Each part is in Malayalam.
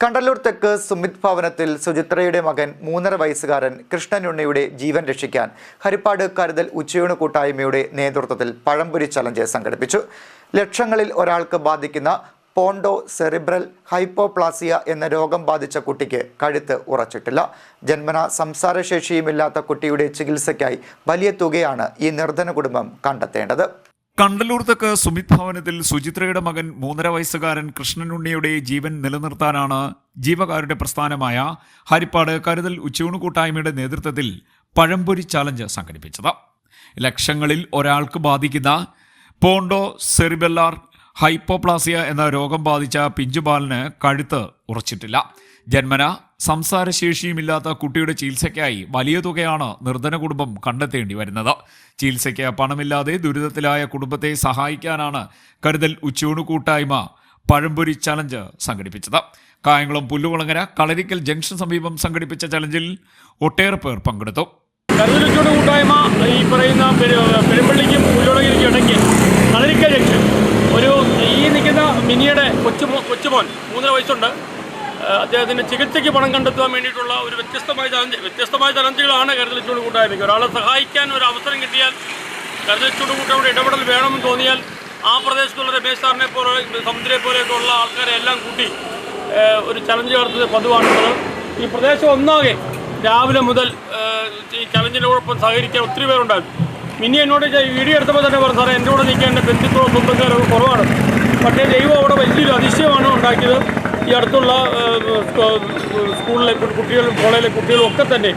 കണ്ടല്ലൂർ തെക്ക് സുമിത് ഭവനത്തിൽ സുചിത്രയുടെ മകൻ മൂന്നര വയസ്സുകാരൻ കൃഷ്ണനുണ്ണിയുടെ ജീവൻ രക്ഷിക്കാൻ ഹരിപ്പാട് കരുതൽ ഉച്ചയൂണ് കൂട്ടായ്മയുടെ നേതൃത്വത്തിൽ പഴംപൊരി ചലഞ്ച് സംഘടിപ്പിച്ചു. ലക്ഷങ്ങളിൽ ഒരാൾക്ക് ബാധിക്കുന്ന പോണ്ടോ സെറിബ്രൽ ഹൈപ്പോപ്ലാസിയ എന്ന രോഗം ബാധിച്ച കുട്ടിക്ക് കഴുത്ത് ഉറച്ചിട്ടില്ല. ജന്മന സംസാരശേഷിയുമില്ലാത്ത കുട്ടിയുടെ ചികിത്സയ്ക്കായി വലിയ തുകയാണ് ഈ നിർധന കുടുംബം കണ്ടെത്തേണ്ടത്. കണ്ടല്ലൂർ തെക്ക് സുമിത് ഭവനത്തിൽ സുചിത്രയുടെ മകൻ മൂന്നര വയസ്സുകാരൻ കൃഷ്ണനുണ്ണിയുടെ ജീവൻ നിലനിർത്താനാണ് ജീവകാരുടെ പ്രസ്ഥാനമായ ഹരിപ്പാട് കരുതൽ ഉച്ചയൂണ് കൂട്ടായ്മയുടെ നേതൃത്വത്തിൽ പഴംപൊരി ചാലഞ്ച് സംഘടിപ്പിച്ചത്. ലക്ഷങ്ങളിൽ ഒരാൾക്ക് ബാധിക്കുന്ന പോണ്ടോ സെറിബെല്ലാർ ഹൈപ്പോപ്ലാസിയ എന്ന രോഗം ബാധിച്ച പിഞ്ചുപാലിന് കഴുത്ത് ഉറച്ചിട്ടില്ല. ജന്മന സംസാരശേഷിയുമില്ലാത്ത കുട്ടിയുടെ ചികിത്സയ്ക്കായി വലിയ തുകയാണ് നിർധന കുടുംബം കണ്ടെത്തേണ്ടി വരുന്നത്. ചികിത്സയ്ക്ക് പണമില്ലാതെ ദുരിതത്തിലായ കുടുംബത്തെ സഹായിക്കാനാണ് കരുതൽ ഉച്ചയൂണ് കൂട്ടായ്മ പഴംപൊരി ചലഞ്ച് സംഘടിപ്പിച്ചത്. കായംകുളം പുല്ലുകുളങ്ങര കളരിക്കൽ ജംഗ്ഷൻ സമീപം സംഘടിപ്പിച്ച ചലഞ്ചിൽ ഒട്ടേറെ പേർ പങ്കെടുത്തു. കൂട്ടായ്മ ഈ പറയുന്ന പെരു- പെരുമ്പള്ളിക്കും പുല്ലുളകിരിക്കും ഇടയ്ക്ക് കളരിക്ക ജംഗ്ഷൻ ഒരു ഈ നിൽക്കുന്ന മിനിയുടെ കൊച്ചുമോ കൊച്ചുമോൻ മൂന്നര വയസ്സുണ്ട്. അദ്ദേഹത്തിന്റെ ചികിത്സയ്ക്ക് പണം കണ്ടെത്താൻ വേണ്ടിയിട്ടുള്ള ഒരു വ്യത്യസ്തമായ ചലഞ്ച് വ്യത്യസ്തമായ ചലഞ്ചുകളാണ് കരുതലിച്ചോട് കൂട്ടായ്മയ്ക്ക് ഒരാളെ സഹായിക്കാൻ ഒരു അവസരം കിട്ടിയാൽ കരുതലിച്ചോട് കൂട്ടായ്മയുടെ ഇടപെടൽ വേണമെന്ന് തോന്നിയാൽ ആ പ്രദേശത്തുള്ള രമേശ് സാറിനെ പോലെ സമുദ്രയെ പോലെയൊക്കെ ഉള്ള ആൾക്കാരെ എല്ലാം കൂട്ടി ഒരു ചലഞ്ച് നടത്തുന്നത് പതിവാണുള്ളത്. ഈ പ്രദേശം ഒന്നാകെ രാവിലെ മുതൽ ഈ ചലഞ്ചിനോടൊപ്പം സഹകരിക്കാൻ ഒത്തിരി പേരുണ്ടായിരുന്നു. മിനി എന്നോട് വീഡിയോ എടുത്തപ്പോൾ തന്നെ പറഞ്ഞു സാറേ എന്റെ കൂടെ നിൽക്കാൻ എന്റെ ബന്ധുക്കളോ സ്വന്തക്കാരോ കുറവാണ്. പക്ഷേ ദൈവം അവിടെ വലിയൊരു അതിശയമാണ് ഉണ്ടാക്കിയത്. ഈ അടുത്തുള്ള സ്കൂളിലെ കുട്ടികളും കോളേജിലെ കുട്ടികളും ഒക്കെ തന്നെ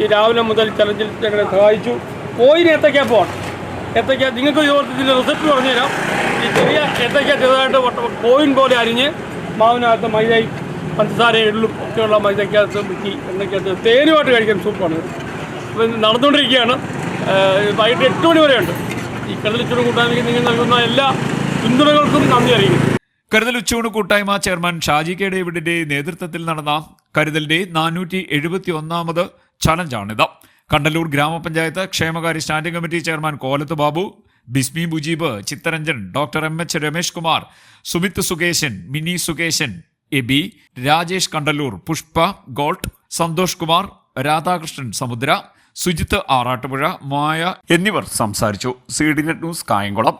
ഈ രാവിലെ മുതൽ ചലഞ്ചിൽ ഞങ്ങളെ സഹായിച്ചു. കോയിന് ഏത്തയ്ക്ക പോകണം ഏത്തയ്ക്ക നിങ്ങൾക്ക് ഇതിന്റെ റിസൾട്ട് പറഞ്ഞുതരാം. ഈ ചെറിയ ഏത്തയ്ക്ക ചെറുതായിട്ട് കോയിൻ പോലെ അരിഞ്ഞ് മാവിനകത്ത് മൈദയും പഞ്ചസാര എള്ളും ഒക്കെയുള്ള മൈദക്കകത്ത് മുക്കി എണ്ണയ്ക്കകത്ത് തേനുമായിട്ട് കഴിക്കാൻ സൂപ്പാണ് നടന്നുകൊണ്ടിരിക്കുകയാണ്. വൈകിട്ട് എട്ട് മണി വരെയുണ്ട്. ഈ കടലിച്ചൂട് കൂട്ടായ്മയ്ക്ക് നിങ്ങൾ നൽകുന്ന എല്ലാ പിന്തുണകൾക്കും നന്ദി അറിയിക്കുന്നു. കരുതൽ ഉച്ചയൂണ് കൂട്ടായ്മ ചെയർമാൻ ഷാജി കെ ഡേവിഡിന്റെ നേതൃത്വത്തിൽ നടന്ന കരുതലിന്റെ നാനൂറ്റി എഴുപത്തി ഒന്നാമത് ചലഞ്ചാണിത്. കണ്ടല്ലൂർ ഗ്രാമപഞ്ചായത്ത് ക്ഷേമകാര്യ standing committee chairman Kolath Babu Bismi Mujeeb Chittaranjan doctor M H Ramesh Kumar Sumith Sukesan Mini Sukesan Aby Rajesh Kandallur Pushpa ഗോൾട്ട് Santhosh Kumar Radhakrishnan Samudra Sujith Arattupuzha Maya എന്നിവർ സംസാരിച്ചു. C D net news Kayamkulam.